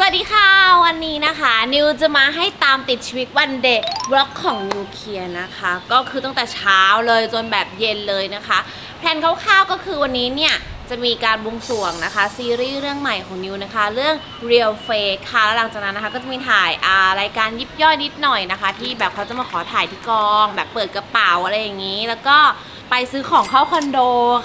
สวัสดีค่ะ วันนี้นะคะ นิวจะมาให้ตามติดชีวิตวันเด็กบล็อกของนิวเคลียร์นะคะ ก็คือตั้งแต่เช้าเลยจนแบบเย็นเลยนะคะ แผนคร่าวๆก็คือวันนี้เนี่ย จะมีการบวงสรวงนะคะ ซีรีส์เรื่องใหม่ของนิวนะคะ เรื่อง Real Fake ค่ะแล้วหลังจากนั้นนะคะ ก็จะมีถ่ายอ่ารายการยิบย่อยนิดหน่อยนะคะ ที่แบบเขาจะมาขอถ่ายที่กอง แบบเปิดกระเป๋าอะไรอย่างนี้ แล้วก็ไปซื้อของเข้าคอนโด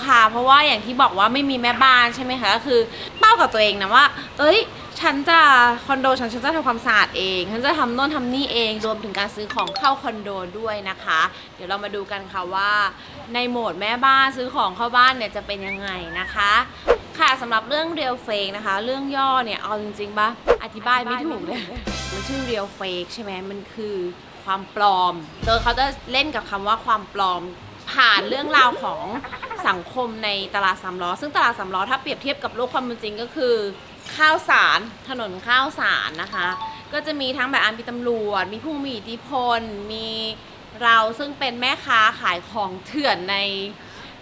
ค่ะ เพราะว่าอย่างที่บอกว่าไม่มีแม่บ้านใช่ไหมคะก็คือเป้ากับตัวเองนะว่า เอ้ย ฉันจะคอนโดฉันฉันจะทำความสะอาดเอง ฉันจะทำโน่นทำนี่เองรวมถึงการซื้อของเข้าคอนโดด้วยนะคะ เดี๋ยวเรามาดูกันค่ะว่า ในโหมดแม่บ้านซื้อของเข้าบ้านเนี่ยจะเป็นยังไงนะคะ ค่ะสำหรับเรื่อง real fake นะคะ เรื่องย่อเนี่ยเอาจริงๆปะอธิบายไม่ถูกเลยมันชื่อ real fake ใช่ไหมมันคือความปลอมโดยเขาจะเล่นกับคำว่าความปลอมผ่านเรื่องราวของสังคมในตลาดสามล้อ ซึ่งตลาดสามล้อถ้าเปรียบเทียบกับโลกความเป็นจริงก็คือ ข้าวสารถนนข้าวสารนะคะ ก็จะมีทั้งแบบอันมีตำรวจ มีผู้มีอิทธิพล มีเราซึ่งเป็นแม่ค้าขายของเถื่อนใน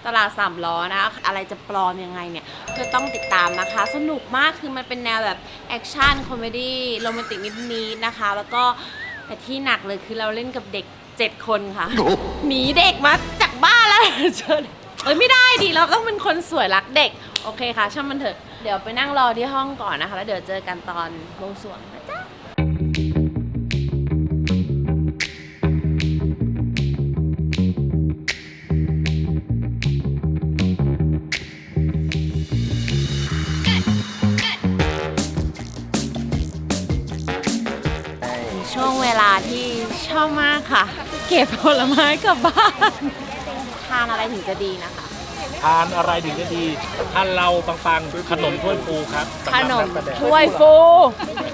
ตลาดสามล้อนะอะไรจะปลอมยังไงเนี่ยก็ต้องติดตามนะคะ สนุกมากคือมันเป็นแนวแบบแอคชั่นคอมเมดี้โรแมนติกนิดๆนะคะ แล้วก็แต่ที่หนักเลยคือเราเล่นกับเด็ก 7 คนค่ะ หนีเด็กมาจากบ้านแล้วเจอเด็กเอ้ยไม่ได้ดิเราต้องเป็นคนสวยรักเด็ก โอเคค่ะ ช่างมันเถอะ เดี๋ยวไปนั่งรอที่ห้องก่อนนะคะ แล้วเดี๋ยวเจอกันตอนบวงสรวงนะจ๊ะช่วงเวลาที่ชอบมากค่ะ เก็บผลไม้กลับบ้าน ทานอะไรถึงจะดีนะคะ ทานอะไรถึงจะดีทานเราปังๆขนมถ้วยฟูครับขนมสำหรับนักแสดงถ้วยฟู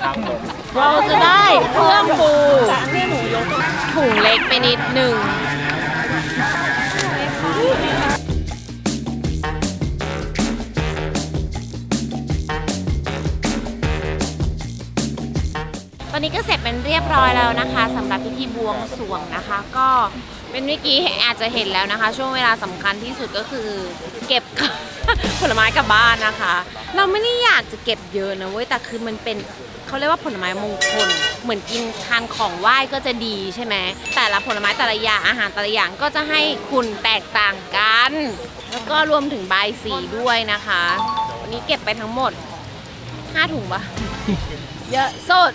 ครับผมเราจะได้เครื่องฟูถุงเล็กไปนิดหนึ่งตอนนี้ก็เสร็จเป็นเรียบร้อยแล้วนะคะสำหรับพิธีบวงสรวงนะคะ ก็ เป็นเมื่อกี้อาจจะเห็นแล้วนะคะ ช่วงเวลาสำคัญที่สุดก็คือ เก็บผลไม้กลับบ้านนะคะ เราไม่ได้อยากจะเก็บเยอะนะเว้ยแต่คือมันเป็นเขาเรียกว่าผลไม้มงคล เหมือนกินทานของไหว้ก็จะดีใช่ไหมแต่ละผลไม้แต่ละอย่างอาหารแต่ละอย่างก็จะให้คุณแตกต่างกัน แล้วก็รวมถึงใบสีด้วยนะคะ วันนี้เก็บไปทั้งหมด5ถุงปะเยอะสุด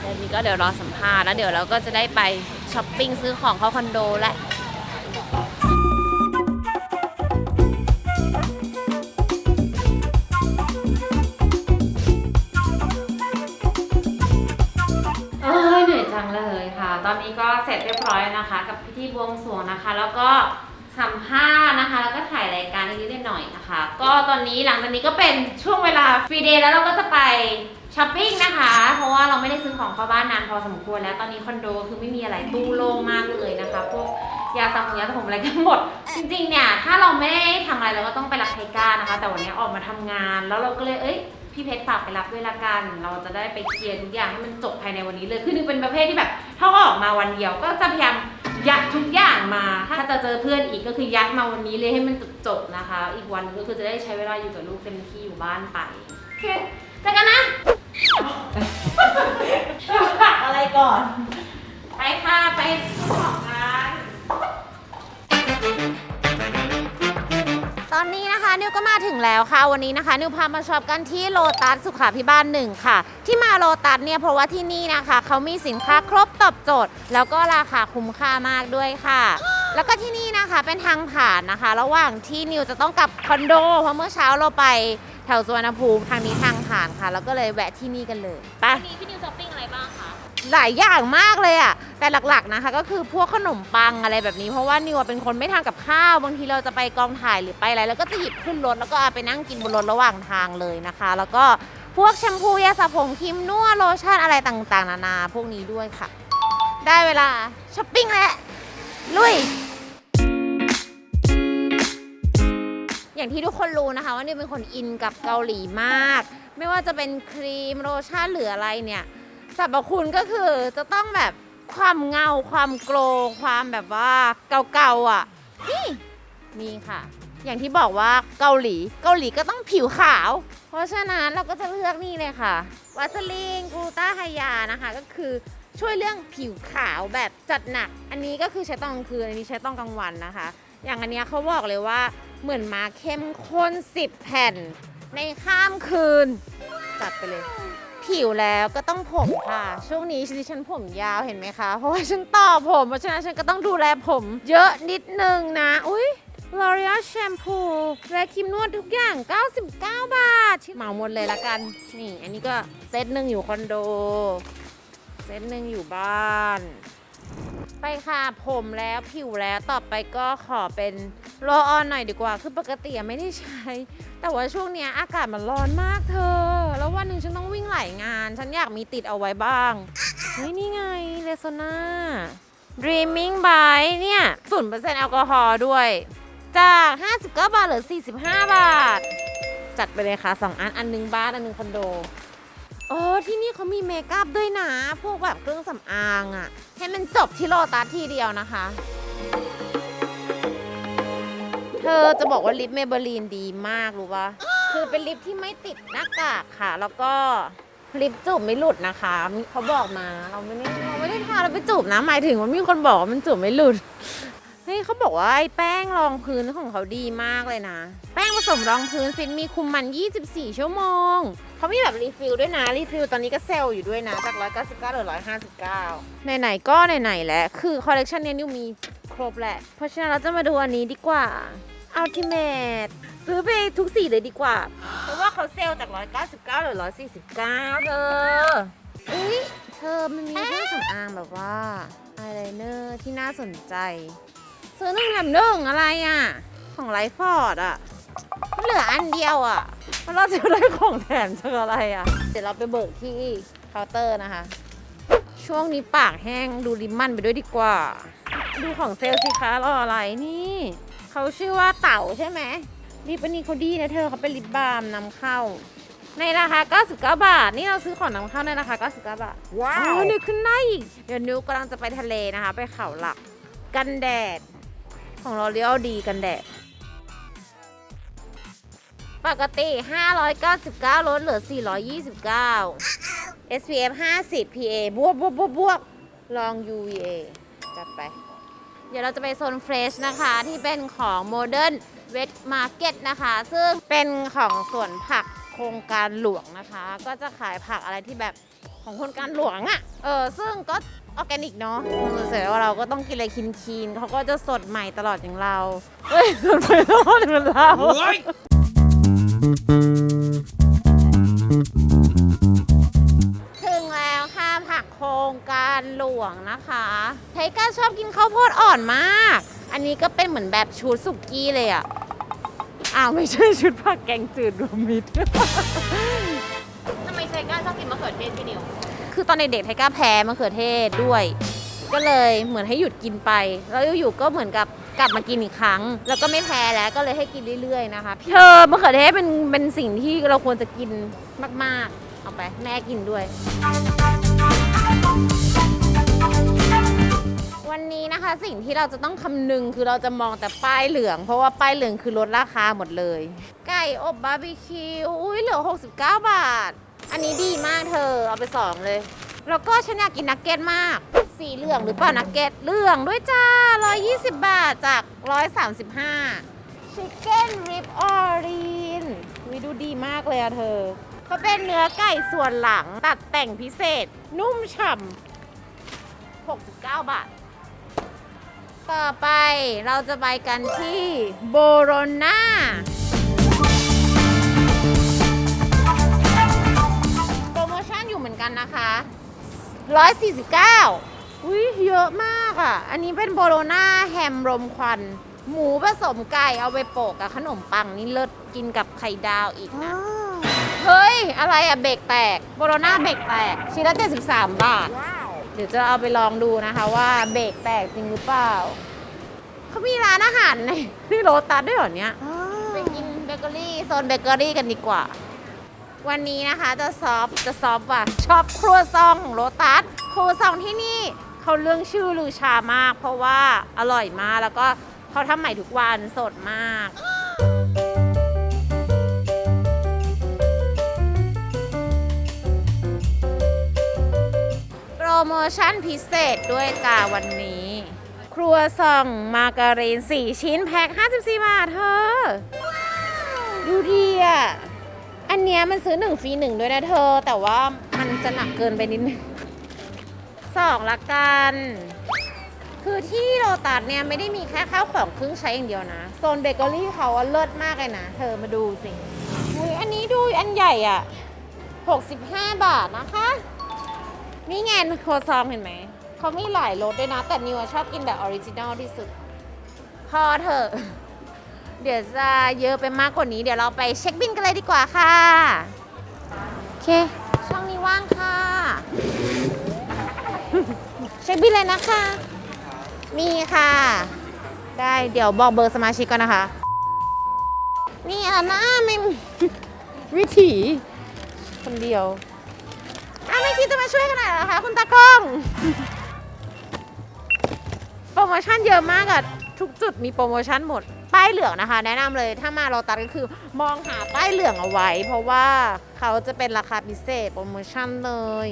เดี๋ยวนี้ก็เดี๋ยวรอสัมภาษณ์แล้วเดี๋ยวเราก็จะได้ไป ช้อปปิ้งซื้อของเข้าคอนโดและเอ้ยเหนื่อยจังเลยค่ะตอนนี้ก็เสร็จเรียบร้อยนะคะ กับพิธีบวงสรวงนะคะ แล้วก็สัมภาษณ์นะคะ แล้วก็ถ่ายรายการนิดหน่อยนะคะ ก็ตอนนี้หลังจากนี้ก็เป็นช่วงเวลาฟรีเดย์แล้วเราก็จะไป ช้อปปิ้งนะคะ เพราะว่าเราไม่ได้ซื้อของเข้าบ้านนานพอสมควรแล้ว ตอนนี้คอนโดคือไม่มีอะไรตู้โล่งมากเลยนะคะ พวกยาสระผมยาสระผมอะไรกันหมด จริงๆ เนี่ย ถ้าเราไม่ได้ทำอะไรเราก็ต้องไปรับไทก้านะคะ แต่วันนี้ออกมาทำงาน แล้วเราก็เลยเอ้ยพี่เพชรฝากไปรับด้วยละกัน เราจะได้ไปเคลียร์ทุกอย่างให้มันจบภายในวันนี้เลย คือนึงเป็นประเภทที่แบบ ถ้าออกมาวันเดียวก็จะพยายามยัดทุกอย่างมา ถ้าจะเจอเพื่อนอีกก็คือยัดมาวันนี้เลยให้มันจบๆนะคะ อีกวันก็คือจะได้ใช้เวลาอยู่กับลูกเต็มที่อยู่บ้านไป โอเคเจอกันนะ อะไรก่อน ไปค่ะไปซื้อของกัน ตอนนี้นะคะนิวก็มาถึงแล้วค่ะ วันนี้นะคะ นิวพามาช็อปกันที่โลตัสสุขาพิบาลหนึ่งค่ะ ที่มาโลตัสเนี่ยเพราะว่าที่นี่นะคะ เขามีสินค้าครบตอบโจทย์ แล้วก็ราคาคุ้มค่ามากด้วยค่ะ แล้วก็ที่นี่นะคะเป็นทางผ่านนะคะ ระหว่างที่นิวจะต้องกลับคอนโดเพราะเมื่อเช้าเราไปแถวสวนภูมิทางนี้ทาง ผ่านค่ะ แล้วก็เลยแวะที่นี่กันเลยไปมีพี่นิวช้อปปิ้งอะไรบ้างคะหลายอย่างมากเลยอะแต่หลักๆนะคะ ก็คือพวกขนมปังอะไรแบบนี้ เพราะว่านิวอะเป็นคนไม่ทานกับข้าว บางทีเราจะไปกองถ่ายหรือไปอะไร แล้วก็จะหยิบขึ้นรถแล้วก็เอาไปนั่งกินบนรถระหว่างทางเลยนะคะ แล้วก็พวกแชมพูยาสระผมครีมนวดโลชั่นอะไรต่างๆ นานา พวกนี้ด้วยค่ะ ได้เวลาช้อปปิ้งแล้วลุย อย่างที่ทุกคนรู้นะคะว่านิวเป็นคนอินกับเกาหลีมาก ไม่ว่าจะเป็นครีมโลชั่นหรืออะไรเนี่ยสรรพคุณก็คือจะต้องแบบความเงาความโกลว์ความแบบว่าเก่าๆอะ นี่นี่ค่ะ อย่างที่บอกว่าเกาหลีเกาหลีก็ต้องผิวขาว เพราะฉะนั้นเราก็จะเลือกนี่เลยค่ะวาสลีนกลูตาไฮยานะคะ ก็คือช่วยเรื่องผิวขาวแบบจัดหนัก อันนี้ก็คือใช้ตอนกลางคืนอันนี้ใช้ตอนกลางวันนะคะ อย่างอันเนี้ยเขาบอกเลยว่าเหมือนมาเข้มข้น10 แผ่น ในข้ามคืน จัดไปเลย ผิวแล้วก็ต้องผมค่ะ ช่วงนี้ดิฉันผมยาวเห็นไหมคะ เพราะว่าฉันต่อผม เพราะฉะนั้นฉันก็ต้องดูแลผมเยอะนิดนึงนะ อุ้ย L'Oreal แชมพูและครีมนวดทุกอย่าง 99 บาท เหมาหมดเลยละกัน นี่ อันนี้ก็เซตหนึ่งอยู่คอนโด เซตหนึ่งอยู่บ้าน ไปค่ะผมแล้วผิวแล้วต่อไปก็ขอเป็นโรลออนหน่อยดีกว่า คือปกติไม่ได้ใช้ แต่ว่าช่วงเนี้ยอากาศมันร้อนมากเธอ แล้ววันหนึ่งฉันต้องวิ่งหลายงาน ฉันอยากมีติดเอาไว้บ้างเฮ้ยนี่ไงเลโซนา Dreaming by เนี่ย0%แอลกอฮอล์ด้วย จาก 59 บาทเหลือ 45 บาท จัดไปเลยค่ะ 2 อัน อันหนึงบ้าน อันหนึงคอนโด โอ้ที่นี่เขามีเมคอัพด้วยนะ พวกแบบเครื่องสำอางอะให้มันจบที่โลตัสทีเดียวนะคะ เธอจะบอกว่าลิปเมเบลีนดีมากรู้ปะคือเป็นลิปที่ไม่ติดหน้ากากค่ะ แล้วก็ลิปจูบไม่หลุดนะคะเขาบอกมานะเราไม่ได้เราไม่ได้ทาเราไปจูบนะหมายถึงว่ามีคนบอกว่ามันจูบไม่หลุด เฮ้ยเขาบอกว่าไอ้แป้งรองพื้นของเขาดีมากเลยนะ แป้งผสมรองพื้นฟินมีคุมมัน 24 ชั่วโมง เขามีแบบรีฟิลด้วยนะ รีฟิลตอนนี้ก็เซลล์อยู่ด้วยนะ จาก 199เหลือ159 ไหนๆก็ไหนๆแล้วคือคอลเลกชันนี้นิวมีครบแหละ เพราะฉะนั้นเราจะมาดูอันนี้ดีกว่า Ultimate ซื้อไปทุกสีเลยดีกว่า เพราะว่าเขาเซลล์จาก 199เหลือ149เธออุ้ยเธอมันมีเครื่องสำอางแบบว่าอายไลเนอร์ที่น่าสนใจ ซื้อหนึ่งแถมหนึ่งอะไรอะ ของไลฟ์ฟอร์ดอะมันเหลืออันเดียวอะแล้วเราจะได้ของแถมจากอะไรอะ เดี๋ยวเราไปเบิกที่เคาน์เตอร์นะคะ ช่วงนี้ปากแห้งดูริมมันไปด้วยดีกว่า ดูของเซลล์สิคะรออะไรนี่เขาชื่อว่าเต่าใช่ไหมลิปอันนี้เขาดีนะเธอเขาเป็นลิปบาล์มนำเข้า ในราคา 99 บาท นี่เราซื้อของนำเข้าในราคา 99 บาท ว้าอ๋วอนึกขึ้นได้อีก เดี๋ยวนิวกำลังจะไปทะเลนะคะ ไปเขาหลัก กันแดด ของเราเรียลดีกันแดด ปกติ 599 ลดเหลือ 429 SPF 50 PA บวกบวกบวกบวกลอง UVA จัดไป เดี๋ยวเราจะไปโซนเฟรชนะคะ ที่เป็นของ Modern Wet Market นะคะ ซึ่งเป็นของสวนผักโครงการหลวงนะคะ ก็จะขายผักอะไรที่แบบของโครงการหลวงอะ่ะ เออ ซึ่งก็ ออร์แกนิกเนาะเสร็จแล้วเราก็ต้องกินอะไรคินๆเขาก็จะสดใหม่ตลอดอย่างเราเฮ้ยสดใหม่ตลอดเหมือนเราเฮ้ยถึงแล้วค่ะผักโครงการหลวงนะคะไทก้าชอบกินข้าวโพดอ่อนมาก อันนี้ก็เป็นเหมือนแบบชุดสุกี้เลยอะอ้าวไม่ใช่ชุดผักแกงจืดรวมมิตรทำไมไทก้าชอบกินมะเขือเทศพี่นิว คือตอนเด็กๆไทก้าแพ้มะเขือเทศด้วย ก็เลยเหมือนให้หยุดกินไป แล้วอยู่ๆก็เหมือนกับกลับมากินอีกครั้ง แล้วก็ไม่แพ้แล้วก็เลยให้กินเรื่อยๆนะคะเธอมะเขือเทศเป็นเป็นสิ่งที่เราควรจะกินมากๆ เอาไปแม่กินด้วย วันนี้นะคะสิ่งที่เราจะต้องคำนึงคือเราจะมองแต่ป้ายเหลือง เพราะว่าป้ายเหลืองคือลดราคาหมดเลย ไก่อบบาร์บีคิวอุ้ยเหลือ 69 บาท อันนี้ดีมากเธอเอาไปสองเลย แล้วก็ฉันอยากกินนักเก็ตมาก สีเหลืองหรือเปล่านักเก็ตเหลืองด้วยจ้า 120 บาทจาก 135ชิคเก้นริบออรีนวิดูดีมากเลยอะเธอ เขาเป็นเนื้อไก่ส่วนหลังตัดแต่งพิเศษ นุ่มฉ่ำ69 บาท ต่อไปเราจะไปกันที่โบโรนา เหมือนกันนะคะ149อุ้ยเยอะมากอะ อันนี้เป็นโบโรนาแฮมรมควัน หมูผสมไก่เอาไปโปะกับขนมปังนี่เลิศกินกับไข่ดาวอีกนะ เฮ้ย อะไรอะเบรกแตก โบโรนาเบรกแตกชิ้นละ73 บาท เดี๋ยวจะเอาไปลองดูนะคะว่าเบรกแตกจริงหรือเปล่า เขามีร้านอาหารในที่โรตัสด้วยเหรอเนี่ยไปกินเบเกอรี่โซนเบเกอรี่กันดีกว่า วันนี้นะคะจะซอฟจะซอฟว่ะชอบครัวซองของโรตัสครัวซองที่นี่เขาเรื่องชื่อลือชามาก เพราะว่าอร่อยมากแล้วก็เขาทำใหม่ทุกวันสดมากอโมชั่นพิเศษด้วยจ้าวันนี้ ครัวซองมาการีน 4 ชิ้นแพ็ค54 บาทเธอดูดีอะ อันเนี้ยมันซื้อ1ฟรี1ด้วยนะเธอ แต่ว่ามันจะหนักเกินไปนิดนึงสองละกัน คือที่โรตัสเนี่ยไม่ได้มีแค่ข้าวของเครื่องใช้อย่างเดียวนะ โซนเบเกอรี่เขาเลิศมากเลยนะ เธอมาดูสิอุ้ยอันนี้ดูอันใหญ่อะ 65 บาทนะคะ นี่ไงโคซองเห็นไหม เขามีหลายรสด้วยนะ แต่นิวชอบกินแบบออริจินอลที่สุด พอเถอะ เดี๋ยวจะเยอะไปมากกว่านี้ เดี๋ยวเราไปเช็คบินกันเลยดีกว่าค่ะ โอเค ช่องนี้ว่างค่ะ เช็คบินเลยนะคะ มีค่ะ ได้เดี๋ยวบอกเบอร์สมาชิกก่อนนะคะ นี่อะนะไม่วิถีคนเดียวอ้าวไม่คิดจะมาช่วยกันหน่อยเหรอคะคุณตากล้อง โปรโมชั่นเยอะมากอะ ทุกจุดมีโปรโมชั่นหมด ป้ายเหลืองนะคะ แนะนำเลยถ้ามาโรตัสก็คือมองหาป้ายเหลืองเอาไว้ เพราะว่าเขาจะเป็นราคาพิเศษโปรโมชั่นเลย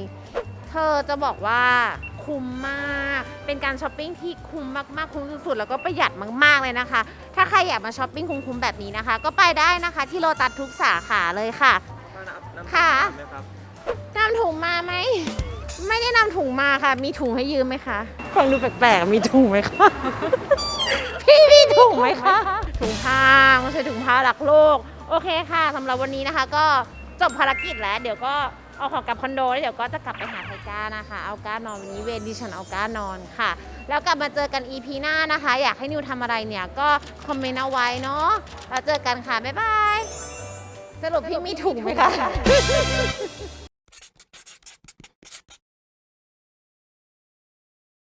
เธอจะบอกว่าคุ้มมาก เป็นการช้อปปิ้งที่คุ้มมากๆ คุ้มสุดๆ แล้วก็ประหยัดมากๆ เลยนะคะ ถ้าใครอยากมาช้อปปิ้งคุ้มๆ แบบนี้นะคะ ก็ไปได้นะคะที่โลตัสทุกสาขาเลยค่ะ ค่ะนำถุงมาไหม ไม่ได้นำถุงมาค่ะ มีถุงให้ยืมไหมคะ ฟังดูแปลกๆ มีถุงไหมคะ พี่มีถุงไหมคะ ถุงผ้าไม่ใช่ถุงผ้ารักโลก โอเคค่ะสำหรับวันนี้นะคะ ก็จบภารกิจแล้ว เดี๋ยวก็เอาของกลับคอนโดแล้วเดี๋ยวก็จะกลับไปหาไทก้านะคะ เอาก้านอนวันนี้เวรดิฉันเอาก้านอนค่ะ แล้วกลับมาเจอกัน EP หน้านะคะ อยากให้นิวทำอะไรเนี่ยก็คอมเมนต์เอาไว้เนาะแล้วเจอกันค่ะบ๊ายบายสรุปพี่มีถุงไหมคะ